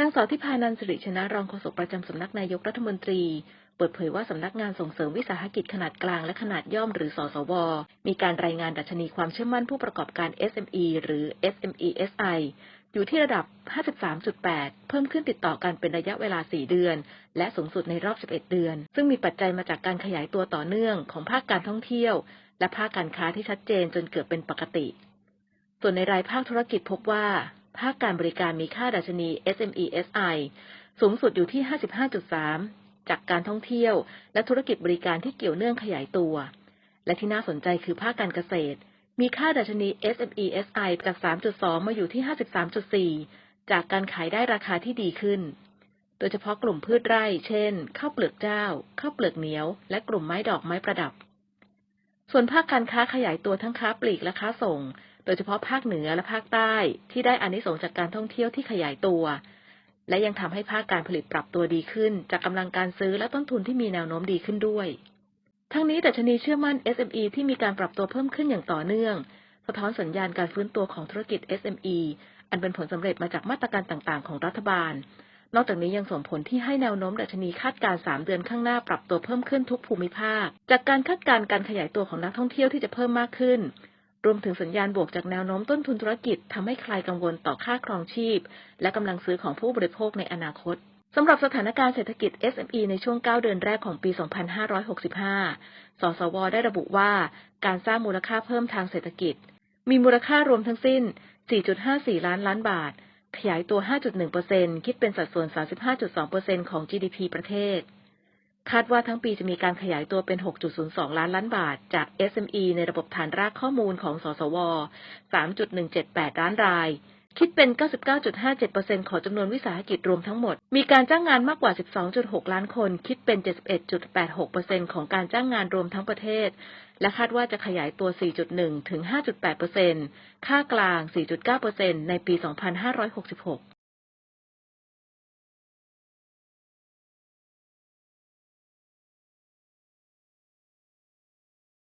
นางสาวทิพานันสิริชนะรองโฆษกประจำสำนักนายกรัฐมนตรี เปิดเผยว่าสำนักงานส่งเสริมวิสาหกิจขนาดกลางและขนาดย่อมหรือสสว มีการรายงานดัชนีความเชื่อมั่นผู้ประกอบการ SME หรือ SMESI อยู่ที่ระดับ 53.8 เพิ่มขึ้นติดต่อกันเป็นระยะเวลา 4 เดือน และสูงสุดในรอบ 11 เดือน ซึ่งมีปัจจัยมาจากการขยายตัวต่อเนื่องของภาคการท่องเที่ยว และภาคการค้าที่ชัดเจนจนเกือบเป็นปกติ ส่วนในรายภาคธุรกิจพบว่า ภาคการบริการมีค่าดัชนี SMESI สูงสุดอยู่ที่ 55.3 จากการท่องเที่ยว และธุรกิจบริการที่เกี่ยวเนื่องขยายตัว และที่น่าสนใจคือภาคการเกษตร มีค่าดัชนี SMESI จาก 3.2 มาอยู่ที่ 53.4 จากการขายได้ราคาที่ดีขึ้น โดยเฉพาะกลุ่มพืชไร่ เช่น ข้าวเปลือกเจ้า ข้าวเปลือกเหนียว และกลุ่มไม้ดอกไม้ประดับ ส่วนภาคการค้าขยายตัวทั้งค้าปลีกและค้าส่ง โดยเฉพาะภาคเหนือและภาคใต้ที่ได้อานิสงส์จากการท่องเที่ยวที่ขยายตัว และยังทำให้ภาคการผลิตปรับตัวดีขึ้น จากกำลังการซื้อและต้นทุนที่มีแนวโน้มดีขึ้นด้วย ทั้งนี้ดัชนีเชื่อมั่น SME ที่มีการปรับตัวเพิ่มขึ้นอย่างต่อเนื่อง สะท้อนสัญญาณการฟื้นตัวของธุรกิจ SME อันเป็นผลสำเร็จมาจากมาตรการต่างๆ ของรัฐบาล นอกจากนี้ยังส่งผลที่ให้แนวโน้มดัชนีคาดการณ์3เดือนข้างหน้าปรับตัวเพิ่มขึ้นทุกภูมิภาค จากการคาดการณ์การขยายตัวของนักท่องเที่ยวที่จะเพิ่มมากขึ้น รวมถึงสัญญาณบวกจากแนวโน้มต้นทุนธุรกิจทำให้คลายกังวลต่อค่าครองชีพ และกำลังซื้อของผู้บริโภคในอนาคตสำหรับสถานการณ์เศรษฐกิจ SME ในช่วง 9 เดือนแรกของปี 2565 สสว ได้ระบุว่า การสร้างมูลค่าเพิ่มทางเศรษฐกิจ มีมูลค่ารวมทั้งสิ้น 4.54 ล้านล้านบาท ขยายตัว 5.1%คิดเป็นสัดส่วน 35.2%ของ GDP ประเทศ คาดว่าทั้งปีจะมีการขยายตัวเป็น 6.02 ล้านล้านบาท จาก SME ในระบบฐานรากข้อมูลของ สสว 3.178 ล้านราย คิดเป็น 99.57%ของจำนวนวิสาหกิจรวมทั้งหมด มีการจ้างงานมากกว่า 12.6 ล้านคน คิดเป็น 71.86%ของการจ้างงานรวมทั้งประเทศ และคาดว่าจะขยายตัว 4.1 ถึง 5.8%ค่ากลาง 4.9%ในปี 2566